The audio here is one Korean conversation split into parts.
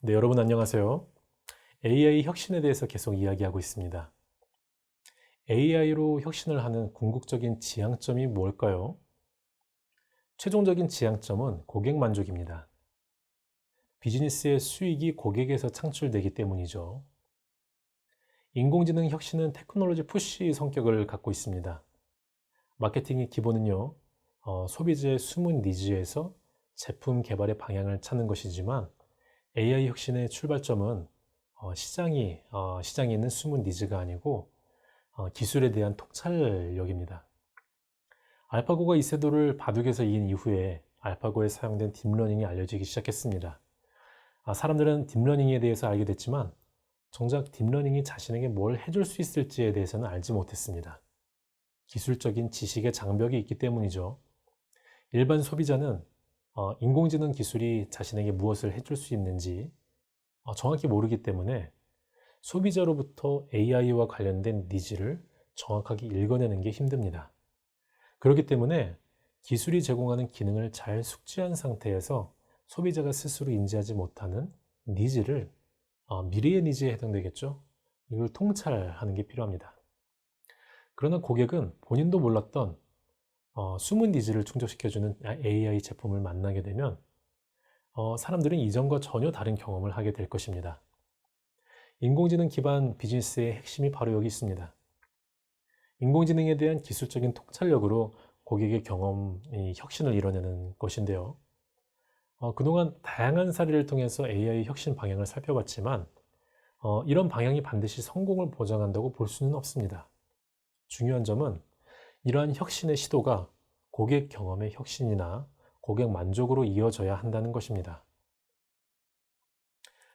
네, 여러분 안녕하세요. AI 혁신에 대해서 계속 이야기하고 있습니다. AI로 혁신을 하는 궁극적인 지향점이 뭘까요? 최종적인 지향점은 고객 만족입니다. 비즈니스의 수익이 고객에서 창출되기 때문이죠. 인공지능 혁신은 테크놀로지 푸시 성격을 갖고 있습니다. 마케팅의 기본은요, 어, 소비자의 숨은 니즈에서 제품 개발의 방향을 찾는 것이지만 AI 혁신의 출발점은 어, 시장이 어, 시장에 있는 숨은 니즈가 아니고 어, 기술에 대한 통찰력입니다. 알파고가 이세돌을 바둑에서 이긴 이후에 알파고에 사용된 딥러닝이 알려지기 시작했습니다. 아, 사람들은 딥러닝에 대해서 알게 됐지만 정작 딥러닝이 자신에게 뭘 해줄 수 있을지에 대해서는 알지 못했습니다. 기술적인 지식의 장벽이 있기 때문이죠. 일반 소비자는 어, 인공지능 기술이 자신에게 무엇을 해줄 수 있는지 어, 정확히 모르기 때문에 소비자로부터 AI와 관련된 니즈를 정확하게 읽어내는 게 힘듭니다. 그렇기 때문에 기술이 제공하는 기능을 잘 숙지한 상태에서 소비자가 스스로 인지하지 못하는 니즈를 어, 미래의 니즈에 해당되겠죠. 이걸 통찰하는 게 필요합니다. 그러나 고객은 본인도 몰랐던 어, 숨은 니즈를 충족시켜주는 AI 제품을 만나게 되면 어, 사람들은 이전과 전혀 다른 경험을 하게 될 것입니다. 인공지능 기반 비즈니스의 핵심이 바로 여기 있습니다. 인공지능에 대한 기술적인 통찰력으로 고객의 경험, 혁신을 이뤄내는 것인데요. 어, 그동안 다양한 사례를 통해서 AI 혁신 방향을 살펴봤지만 어, 이런 방향이 반드시 성공을 보장한다고 볼 수는 없습니다. 중요한 점은 이러한 혁신의 시도가 고객 경험의 혁신이나 고객 만족으로 이어져야 한다는 것입니다.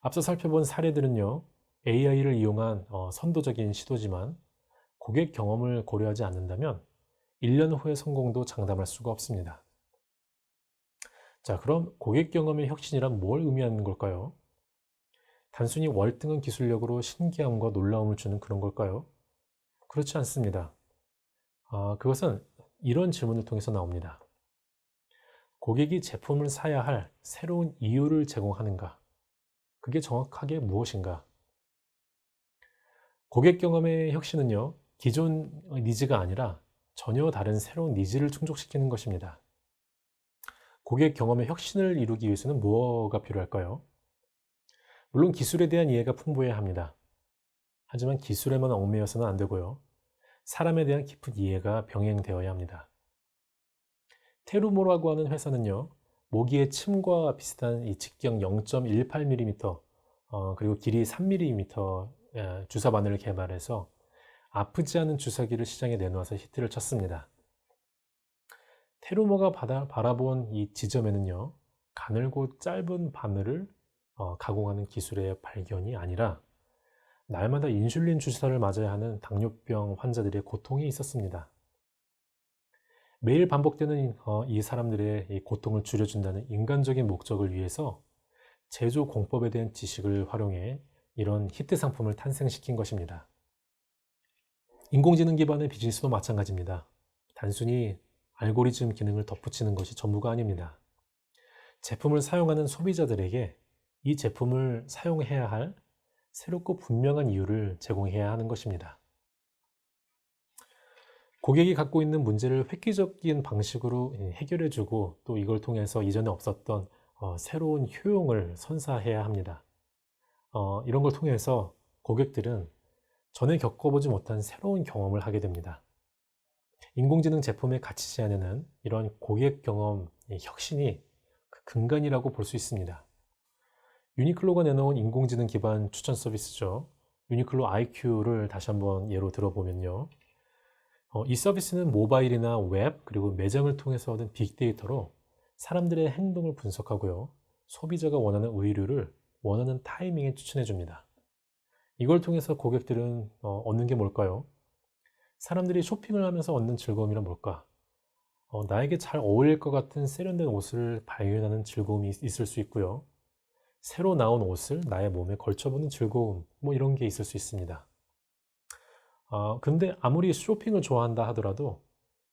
앞서 살펴본 사례들은요, AI를 이용한 어, 선도적인 시도지만 고객 경험을 고려하지 않는다면 1년 후의 성공도 장담할 수가 없습니다. 자, 그럼 고객 경험의 혁신이란 뭘 의미하는 걸까요? 단순히 월등한 기술력으로 신기함과 놀라움을 주는 그런 걸까요? 그렇지 않습니다. 아, 그것은 이런 질문을 통해서 나옵니다. 고객이 제품을 사야 할 새로운 이유를 제공하는가? 그게 정확하게 무엇인가? 고객 경험의 혁신은요, 기존 니즈가 아니라 전혀 다른 새로운 니즈를 충족시키는 것입니다. 고객 경험의 혁신을 이루기 위해서는 무엇가 필요할까요? 물론 기술에 대한 이해가 풍부해야 합니다. 하지만 기술에만 얽매여서는 안 되고요. 사람에 대한 깊은 이해가 병행되어야 합니다. 테루모라고 하는 회사는요, 모기의 침과 비슷한 이 직경 0.18mm, 어, 그리고 길이 3mm 예, 주사 바늘을 개발해서 아프지 않은 주사기를 시장에 내놓아서 히트를 쳤습니다. 테루모가 받아, 바라본 이 지점에는요, 가늘고 짧은 바늘을 어, 가공하는 기술의 발견이 아니라 날마다 인슐린 주사를 맞아야 하는 당뇨병 환자들의 고통이 있었습니다. 매일 반복되는 어, 이 사람들의 이 고통을 줄여준다는 인간적인 목적을 위해서 제조 공법에 대한 지식을 활용해 이런 히트 상품을 탄생시킨 것입니다. 인공지능 기반의 비즈니스도 마찬가지입니다. 단순히 알고리즘 기능을 덧붙이는 것이 전부가 아닙니다. 제품을 사용하는 소비자들에게 이 제품을 사용해야 할 새롭고 분명한 이유를 제공해야 하는 것입니다. 고객이 갖고 있는 문제를 획기적인 방식으로 해결해주고 또 이걸 통해서 이전에 없었던 어, 새로운 효용을 선사해야 합니다. 어, 이런 걸 통해서 고객들은 전에 겪어보지 못한 새로운 경험을 하게 됩니다. 인공지능 제품의 가치 제안에는 이런 고객 경험 혁신이 그 근간이라고 볼 수 있습니다. 유니클로가 내놓은 인공지능 기반 추천 서비스죠. 유니클로 IQ를 다시 한번 예로 들어보면요. 어, 이 서비스는 모바일이나 웹 그리고 매장을 통해서 얻은 빅데이터로 사람들의 행동을 분석하고요. 소비자가 원하는 의류를 원하는 타이밍에 추천해 줍니다. 이걸 통해서 고객들은 어, 얻는 게 뭘까요? 사람들이 쇼핑을 하면서 얻는 즐거움이란 뭘까? 어, 나에게 잘 어울릴 것 같은 세련된 옷을 발견하는 즐거움이 있을 수 있고요. 새로 나온 옷을 나의 몸에 걸쳐보는 즐거움, 뭐 이런 게 있을 수 있습니다. 어, 근데 아무리 쇼핑을 좋아한다 하더라도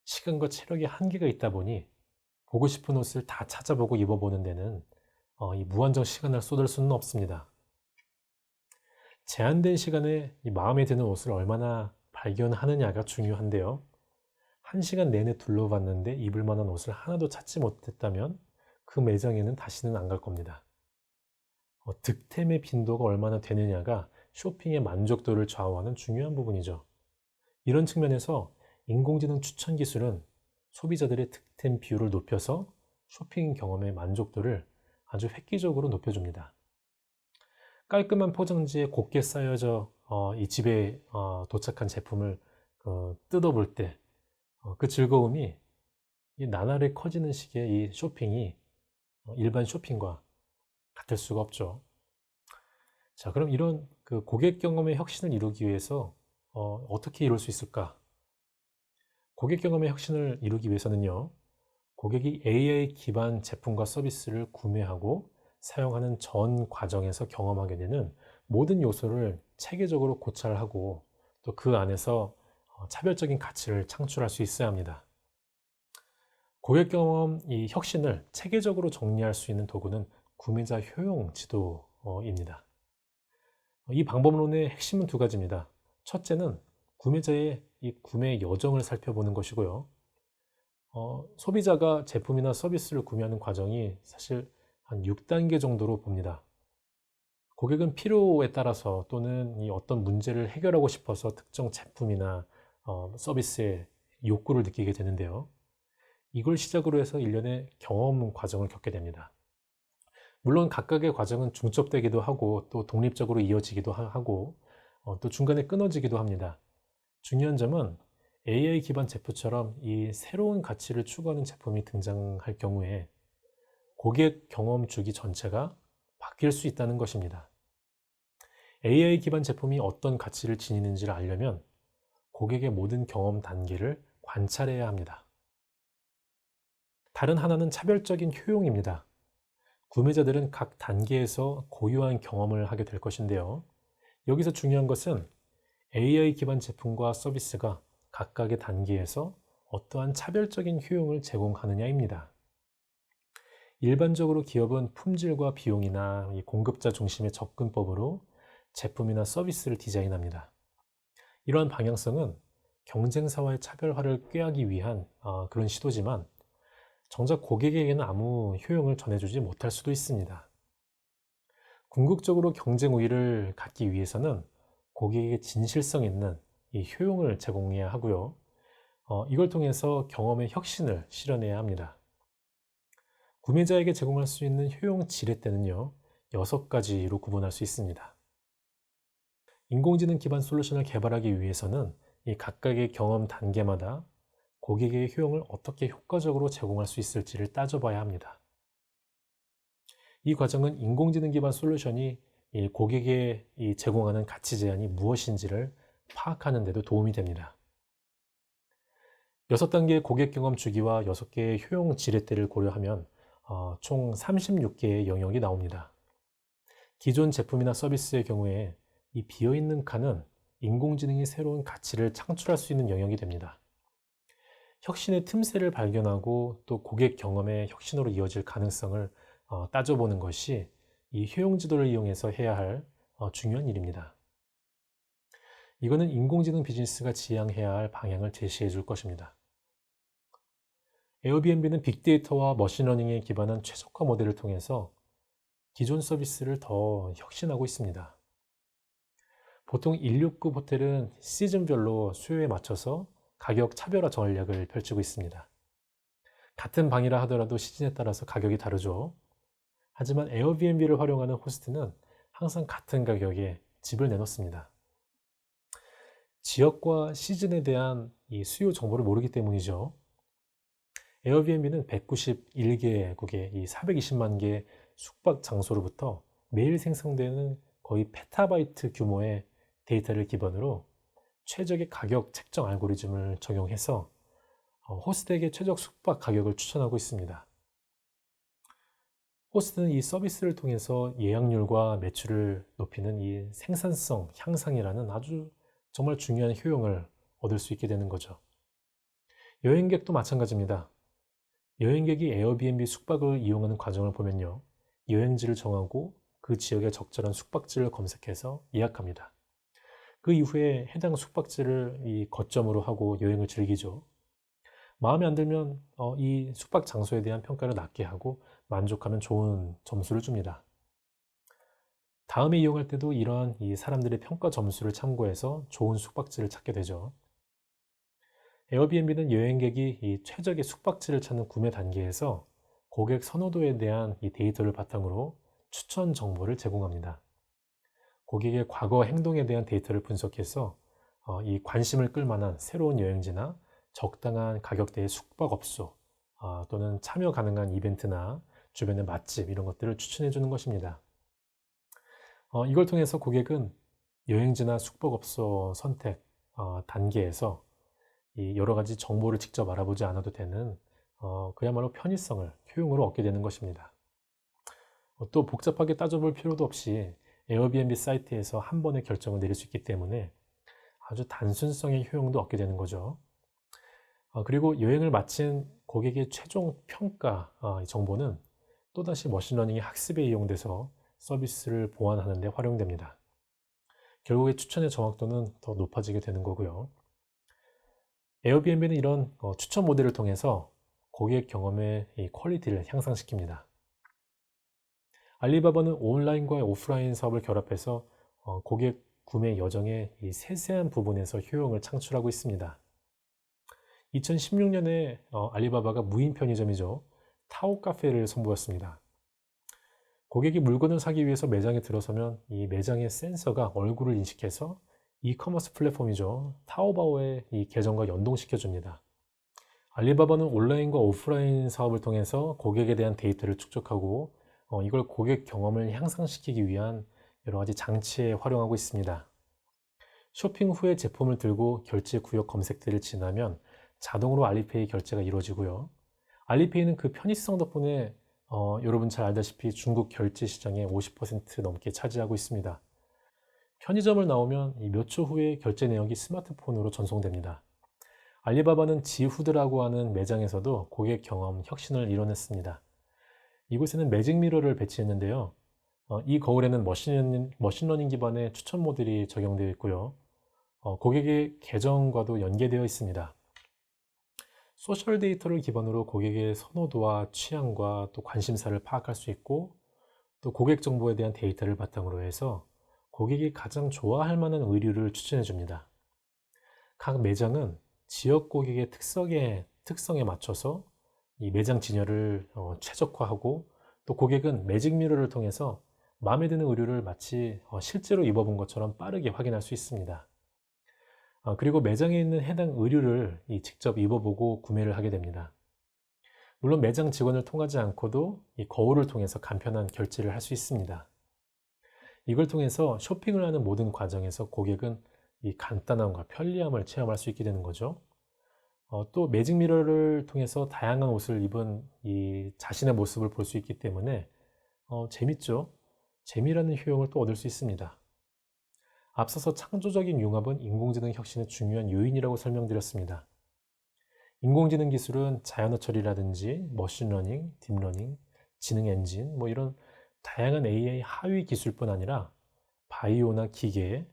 시간과 체력의 한계가 있다 보니 보고 싶은 옷을 다 찾아보고 입어보는 데는 어, 이 무한정 시간을 쏟을 수는 없습니다. 제한된 시간에 마음에 드는 옷을 얼마나 발견하느냐가 중요한데요. 한 시간 내내 둘러봤는데 입을 만한 옷을 하나도 찾지 못했다면 그 매장에는 다시는 안 갈 겁니다. 어, 득템의 빈도가 얼마나 되느냐가 쇼핑의 만족도를 좌우하는 중요한 부분이죠. 이런 측면에서 인공지능 추천 기술은 소비자들의 득템 비율을 높여서 쇼핑 경험의 만족도를 아주 획기적으로 높여줍니다. 깔끔한 포장지에 곱게 쌓여져 어, 이 집에 어, 도착한 제품을 어, 뜯어볼 때그 어, 즐거움이 나날이 커지는 시기에 이 쇼핑이 어, 일반 쇼핑과 같을 수가 없죠. 자, 그럼 이런 그 고객 경험의 혁신을 이루기 위해서 어, 어떻게 이룰 수 있을까? 고객 경험의 혁신을 이루기 위해서는요, 고객이 AI 기반 제품과 서비스를 구매하고 사용하는 전 과정에서 경험하게 되는 모든 요소를 체계적으로 고찰하고 또 그 안에서 어, 차별적인 가치를 창출할 수 있어야 합니다. 고객 경험 이 혁신을 체계적으로 정리할 수 있는 도구는 구매자 효용 지도입니다. 이 방법론의 핵심은 두 가지입니다. 첫째는 구매자의 이 구매 여정을 살펴보는 것이고요. 어, 소비자가 제품이나 서비스를 구매하는 과정이 사실 한 6단계 정도로 봅니다. 고객은 필요에 따라서 또는 이 어떤 문제를 해결하고 싶어서 특정 제품이나 어, 서비스에 욕구를 느끼게 되는데요. 이걸 시작으로 해서 일련의 경험 과정을 겪게 됩니다. 물론 각각의 과정은 중첩되기도 하고 또 독립적으로 이어지기도 하고 어, 또 중간에 끊어지기도 합니다. 중요한 점은 AI 기반 제품처럼 이 새로운 가치를 추구하는 제품이 등장할 경우에 고객 경험 주기 전체가 바뀔 수 있다는 것입니다. AI 기반 제품이 어떤 가치를 지니는지를 알려면 고객의 모든 경험 단계를 관찰해야 합니다. 다른 하나는 차별적인 효용입니다. 구매자들은 각 단계에서 고유한 경험을 하게 될 것인데요. 여기서 중요한 것은 AI 기반 제품과 서비스가 각각의 단계에서 어떠한 차별적인 효용을 제공하느냐입니다. 일반적으로 기업은 품질과 비용이나 공급자 중심의 접근법으로 제품이나 서비스를 디자인합니다. 이러한 방향성은 경쟁사와의 차별화를 꾀하기 위한 어, 그런 시도지만 정작 고객에게는 아무 효용을 전해주지 못할 수도 있습니다. 궁극적으로 경쟁 우위를 갖기 위해서는 고객에게 진실성 있는 이 효용을 제공해야 하고요. 어, 이걸 통해서 경험의 혁신을 실현해야 합니다. 구매자에게 제공할 수 있는 효용 지렛대는요, 여섯 가지로 구분할 수 있습니다. 인공지능 기반 솔루션을 개발하기 위해서는 이 각각의 경험 단계마다 고객의 효용을 어떻게 효과적으로 제공할 수 있을지를 따져봐야 합니다. 이 과정은 인공지능 기반 솔루션이 고객에 제공하는 가치 제한이 무엇인지를 파악하는 데도 도움이 됩니다. 6단계의 고객 경험 주기와 6개의 효용 지렛대를 고려하면 어, 총 36개의 영역이 나옵니다. 기존 제품이나 서비스의 경우에 이 비어있는 칸은 인공지능이 새로운 가치를 창출할 수 있는 영역이 됩니다. 혁신의 틈새를 발견하고 또 고객 경험의 혁신으로 이어질 가능성을 어, 따져보는 것이 이 효용 지도를 이용해서 해야 할 어, 중요한 일입니다. 이거는 인공지능 비즈니스가 지향해야 할 방향을 제시해 줄 것입니다. 에어비앤비는 빅데이터와 머신러닝에 기반한 최적화 모델을 통해서 기존 서비스를 더 혁신하고 있습니다. 보통 169 호텔은 시즌별로 수요에 맞춰서 가격 차별화 전략을 펼치고 있습니다. 같은 방이라 하더라도 시즌에 따라서 가격이 다르죠. 하지만 에어비앤비를 활용하는 호스트는 항상 같은 가격에 집을 내놓습니다. 지역과 시즌에 대한 이 수요 정보를 모르기 때문이죠. 에어비앤비는 191개국의 이 420만 개 숙박 장소로부터 매일 생성되는 거의 페타바이트 규모의 데이터를 기반으로 최적의 가격 책정 알고리즘을 적용해서 어, 호스트에게 최적 숙박 가격을 추천하고 있습니다. 호스트는 이 서비스를 통해서 예약률과 매출을 높이는 이 생산성 향상이라는 아주 정말 중요한 효용을 얻을 수 있게 되는 거죠. 여행객도 마찬가지입니다. 여행객이 에어비앤비 숙박을 이용하는 과정을 보면요. 여행지를 정하고 그 지역에 적절한 숙박지를 검색해서 예약합니다. 그 이후에 해당 숙박지를 이 거점으로 하고 여행을 즐기죠. 마음에 안 들면 어, 이 숙박 장소에 대한 평가를 낮게 하고 만족하면 좋은 점수를 줍니다. 다음에 이용할 때도 이러한 이 사람들의 평가 점수를 참고해서 좋은 숙박지를 찾게 되죠. 에어비앤비는 여행객이 이 최적의 숙박지를 찾는 구매 단계에서 고객 선호도에 대한 이 데이터를 바탕으로 추천 정보를 제공합니다. 고객의 과거 행동에 대한 데이터를 분석해서 어, 이 관심을 끌만한 새로운 여행지나 적당한 가격대의 숙박업소 어, 또는 참여 가능한 이벤트나 주변의 맛집 이런 것들을 추천해 주는 것입니다. 어, 이걸 통해서 고객은 여행지나 숙박업소 선택 단계에서 여러 가지 정보를 직접 알아보지 않아도 되는 그야말로 편의성을, 효용으로 얻게 되는 것입니다. 또 복잡하게 따져볼 필요도 없이 에어비앤비 사이트에서 한 번에 결정을 내릴 수 있기 때문에 아주 단순성의 효용도 얻게 되는 거죠. 어, 그리고 여행을 마친 고객의 최종 평가 어, 정보는 또다시 머신러닝의 학습에 이용돼서 서비스를 보완하는 데 활용됩니다. 결국에 추천의 정확도는 더 높아지게 되는 거고요. 에어비앤비는 이런 어, 추천 모델을 통해서 고객 경험의 퀄리티를 향상시킵니다. 알리바바는 온라인과 오프라인 사업을 결합해서 어, 고객 구매 여정의 이 세세한 부분에서 효용을 창출하고 있습니다. 2016년에 어, 알리바바가 무인 편의점이죠. 타오 카페를 선보였습니다. 고객이 물건을 사기 위해서 매장에 들어서면 이 매장의 센서가 얼굴을 인식해서 이커머스 플랫폼이죠. 타오바오의 이 계정과 연동시켜 줍니다. 알리바바는 온라인과 오프라인 사업을 통해서 고객에 대한 데이터를 축적하고 어, 이걸 고객 경험을 향상시키기 위한 여러 가지 장치에 활용하고 있습니다. 쇼핑 후에 제품을 들고 결제 구역 검색대를 지나면 자동으로 알리페이 결제가 이루어지고요. 알리페이는 그 편의성 덕분에 어, 여러분 잘 알다시피 중국 결제 시장의 50% 넘게 차지하고 있습니다. 편의점을 나오면 몇 초 후에 결제 내역이 스마트폰으로 전송됩니다. 알리바바는 지후드라고 하는 매장에서도 고객 경험 혁신을 이뤄냈습니다. 이곳에는 매직 미러를 배치했는데요. 어, 이 거울에는 머신러닝, 머신러닝, 기반의 추천 모델이 적용되어 있고요. 어, 고객의 계정과도 연계되어 있습니다. 소셜 데이터를 기반으로 고객의 선호도와 취향과 또 관심사를 파악할 수 있고 또 고객 정보에 대한 데이터를 바탕으로 해서 고객이 가장 좋아할 만한 의류를 추천해 줍니다. 각 매장은 지역 고객의 특성에, 특성에 맞춰서 이 매장 진열을 어, 최적화하고 또 고객은 매직 미러를 통해서 마음에 드는 의류를 마치 어, 실제로 입어본 것처럼 빠르게 확인할 수 있습니다. 어, 그리고 매장에 있는 해당 의류를 직접 입어보고 구매를 하게 됩니다. 물론 매장 직원을 통하지 않고도 이 거울을 통해서 간편한 결제를 할 수 있습니다. 이걸 통해서 쇼핑을 하는 모든 과정에서 고객은 이 간단함과 편리함을 체험할 수 있게 되는 거죠. 어, 또 매직 미러를 통해서 다양한 옷을 입은 이 자신의 모습을 볼 수 있기 때문에 어, 재밌죠. 재미라는 효용을 또 얻을 수 있습니다. 앞서서 창조적인 융합은 인공지능 혁신의 중요한 요인이라고 설명드렸습니다. 인공지능 기술은 자연어 처리라든지 머신러닝, 딥러닝, 지능 엔진 뭐 이런 다양한 AI 하위 기술뿐 아니라 바이오나 기계,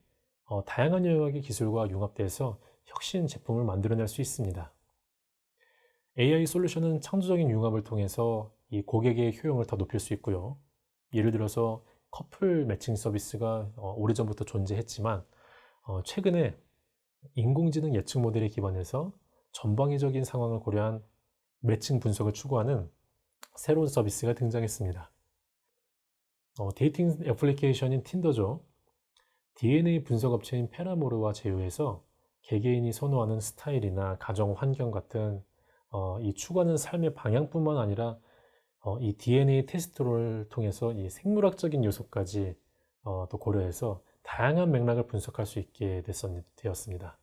어, 다양한 영역의 기술과 융합돼서 혁신 제품을 만들어낼 수 있습니다. AI 솔루션은 창조적인 융합을 통해서 이 고객의 효용을 더 높일 수 있고요. 예를 들어서 커플 매칭 서비스가 어, 오래전부터 존재했지만 어, 최근에 인공지능 예측 모델에 기반해서 전방위적인 상황을 고려한 매칭 분석을 추구하는 새로운 서비스가 등장했습니다. 어, 데이팅 애플리케이션인 틴더죠. DNA 분석 업체인 페라모르와 제휴해서 개개인이 선호하는 스타일이나 가정 환경 같은 어, 이 추구하는 삶의 방향뿐만 아니라 어, 이 DNA 테스트를 통해서 이 생물학적인 요소까지 어, 또 고려해서 다양한 맥락을 분석할 수 있게 되었습니다.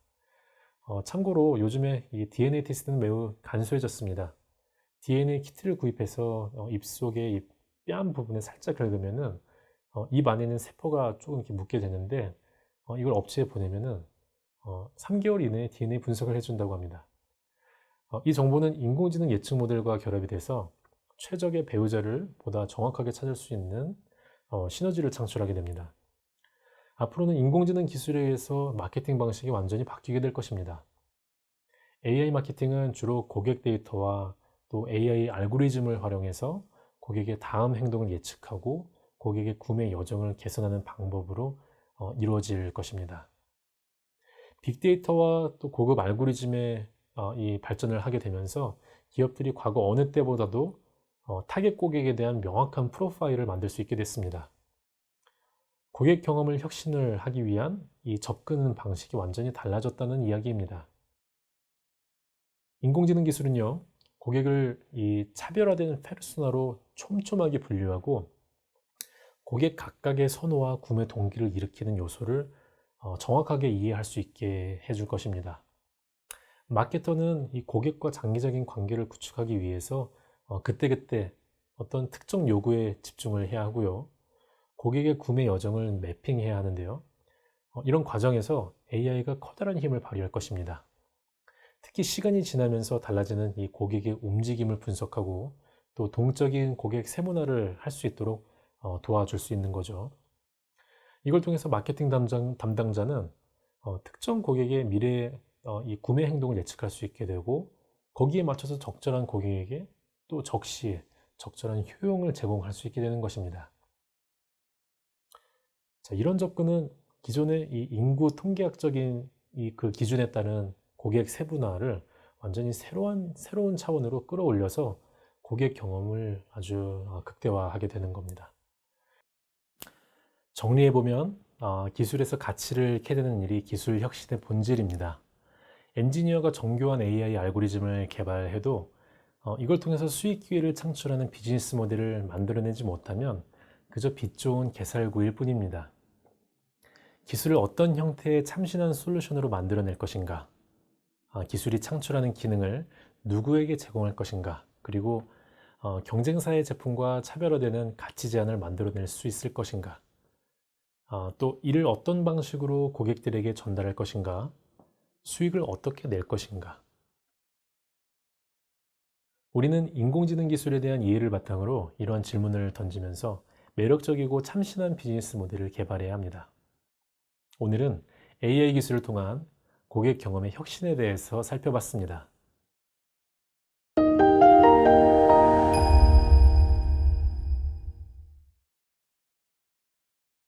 어, 참고로 요즘에 이 DNA 테스트는 매우 간소해졌습니다. DNA 키트를 구입해서 어, 입 속에 뺨 부분에 살짝 긁으면은 어, 입 안에 있는 세포가 조금 이렇게 묻게 되는데 어, 이걸 업체에 보내면은 어, 3개월 이내에 DNA 분석을 해준다고 합니다. 어, 이 정보는 인공지능 예측 모델과 결합이 돼서 최적의 배우자를 보다 정확하게 찾을 수 있는 어, 시너지를 창출하게 됩니다. 앞으로는 인공지능 기술에 의해서 마케팅 방식이 완전히 바뀌게 될 것입니다. AI 마케팅은 주로 고객 데이터와 또 AI 알고리즘을 활용해서 고객의 다음 행동을 예측하고 고객의 구매 여정을 개선하는 방법으로 어, 이루어질 것입니다. 빅데이터와 또 고급 알고리즘의 어, 이 발전을 하게 되면서 기업들이 과거 어느 때보다도 어, 타겟 고객에 대한 명확한 프로파일을 만들 수 있게 됐습니다. 고객 경험을 혁신을 하기 위한 이 접근 방식이 완전히 달라졌다는 이야기입니다. 인공지능 기술은요, 고객을 이 차별화된 페르소나로 촘촘하게 분류하고 고객 각각의 선호와 구매 동기를 일으키는 요소를 어, 정확하게 이해할 수 있게 해줄 것입니다. 마케터는 이 고객과 장기적인 관계를 구축하기 위해서 어, 그때그때 어떤 특정 요구에 집중을 해야 하고요. 고객의 구매 여정을 매핑해야 하는데요. 어, 이런 과정에서 AI가 커다란 힘을 발휘할 것입니다. 특히 시간이 지나면서 달라지는 이 고객의 움직임을 분석하고 또 동적인 고객 세문화를 할 수 있도록 어, 도와줄 수 있는 거죠. 이걸 통해서 마케팅 담당, 담당 자는 어, 특정 고객의 미래 어, 이 구매 행동을 예측할 수 있게 되고 거기에 맞춰서 적절한 고객에게 또 적시에 적절한 효용을 제공할 수 있게 되는 것입니다. 자, 이런 접근은 기존의 이 인구 통계학적인 이 그 기준에 따른 고객 세분화를 완전히 새로운, 새로운 차원으로 끌어올려서 고객 경험을 아주 어, 극대화하게 되는 겁니다. 정리해 보면 어, 기술에서 가치를 캐내는 일이 기술 혁신의 본질입니다. 엔지니어가 정교한 AI 알고리즘을 개발해도 어, 이걸 통해서 수익 기회를 창출하는 비즈니스 모델을 만들어내지 못하면 그저 빛 좋은 개살구일 뿐입니다. 기술을 어떤 형태의 참신한 솔루션으로 만들어낼 것인가? 어, 기술이 창출하는 기능을 누구에게 제공할 것인가? 그리고 어, 경쟁사의 제품과 차별화되는 가치 제한을 만들어낼 수 있을 것인가? 어, 또 이를 어떤 방식으로 고객들에게 전달할 것인가? 수익을 어떻게 낼 것인가? 우리는 인공지능 기술에 대한 이해를 바탕으로 이러한 질문을 던지면서 매력적이고 참신한 비즈니스 모델을 개발해야 합니다. 오늘은 AI 기술을 통한 고객 경험의 혁신에 대해서 살펴봤습니다.